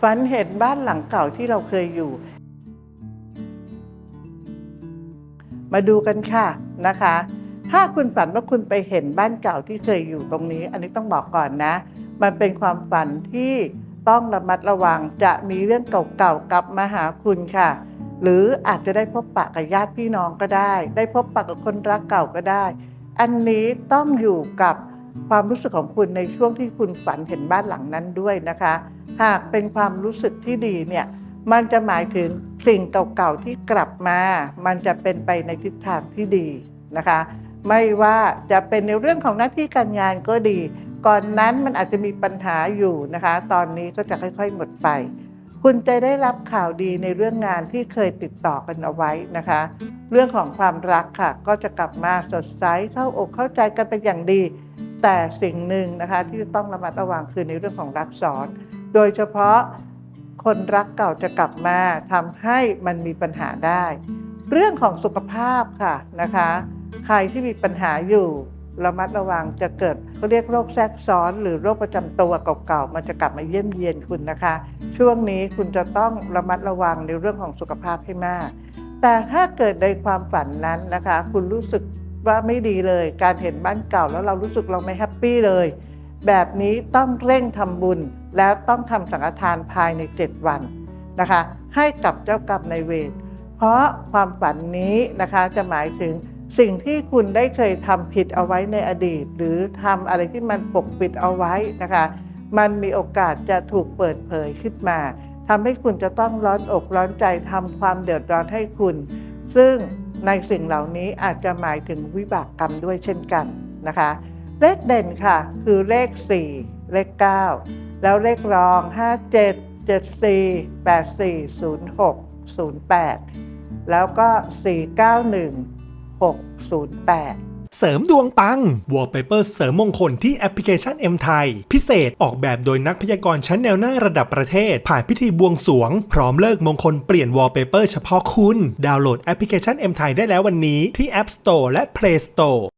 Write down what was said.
ฝันเห็นบ้านหลังเก่าที่เราเคยอยู่ มาดูกันค่ะนะคะ ถ้าคุณฝันว่าคุณไปเห็นบ้านเก่าที่เคยอยู่ตรงนี้ อันนี้ต้องบอกก่อนนะ มันเป็นความฝันที่ต้องระมัดระวังจะมีเรื่องเก่าๆกลับมาหาคุณค่ะ หรืออาจจะได้พบปะกับญาติพี่น้องก็ได้ ได้พบปะกับคนรักเก่าก็ได้ อันนี้ต้องอยู่กับ ความรู้สึกของคุณในช่วงที่คุณฝันเห็นบ้านหลังนั้นด้วยนะคะ หากเป็นความรู้สึกที่ดีเนี่ยมันจะหมายถึงสิ่งเก่าๆที่กลับมา มันจะเป็นไปในทิศทางที่ดีนะคะ ไม่ว่าจะเป็นในเรื่องของหน้าที่การงานก็ดี ก่อนนั้นมันอาจจะมีปัญหาอยู่นะคะ ตอนนี้ก็จะค่อย ๆ หมดไป คุณจะได้รับข่าวดีในเรื่องงานที่เคยติดต่อกันเอาไว้นะคะ เรื่องของความรักค่ะ ก็จะกลับมาสดใสเข้าอกเข้าใจกันเป็นอย่างดี แต่สิ่งหนึ่งนะคะที่ต้องระมัดระวังคือในเรื่องของรักซ้อน โดยเฉพาะคนรักเก่าจะกลับมาทำให้มันมีปัญหาได้ เรื่องของสุขภาพค่ะนะคะ ใครที่มีปัญหาอยู่ระมัดระวังจะเกิดเขาเรียกโรคแทรกซ้อน หรือโรคประจำตัวเก่าๆ มันจะกลับมาเยี่ยมเยียนคุณนะคะ ช่วงนี้คุณจะต้องระมัดระวังในเรื่องของสุขภาพให้มาก แต่ถ้าเกิดในความฝันนั้นนะคะ คุณรู้สึก ว่าไม่ดีเลย การเห็นบ้านเก่าแล้วเรารู้สึกเราไม่แฮปปี้เลย แบบนี้ต้องเร่งทำบุญแล้วต้องทำสังฆทานภายใน 7 วันนะคะ ให้กับเจ้ากรรมนายเวรเพราะความฝันนี้นะคะจะหมายถึงสิ่งที่คุณได้เคยทำผิดเอาไว้ในอดีต หรือทำอะไรที่มันปกปิดเอาไว้นะคะ มันมีโอกาสจะถูกเปิดเผยขึ้นมาทำให้คุณจะต้องร้อนอกร้อนใจทำความเดือดร้อนให้คุณ ซึ่ง ในสิ่งเหล่านี้อาจจะหมายถึงวิบากกรรมด้วยเช่นกันนะคะ เลขเด่นค่ะ คือเลข 4 เลข 9 แล้วเลขรอง 57 74 84 06 08 แล้วก็ 491 608 เสริมดวงปัง Wallpaper เสริมมงคลที่แอปพลิเคชัน M ไทยพิเศษออกแบบโดยนักพยากรณ์ชั้นแนวหน้าระดับประเทศ ผ่านพิธีบวงสวง พร้อมเลิกมงคลเปลี่ยน Wallpaper เฉพาะคุณ ดาวน์โหลดแอปพลิเคชัน M ไทยได้แล้ววันนี้ที่ App Store และ Play Store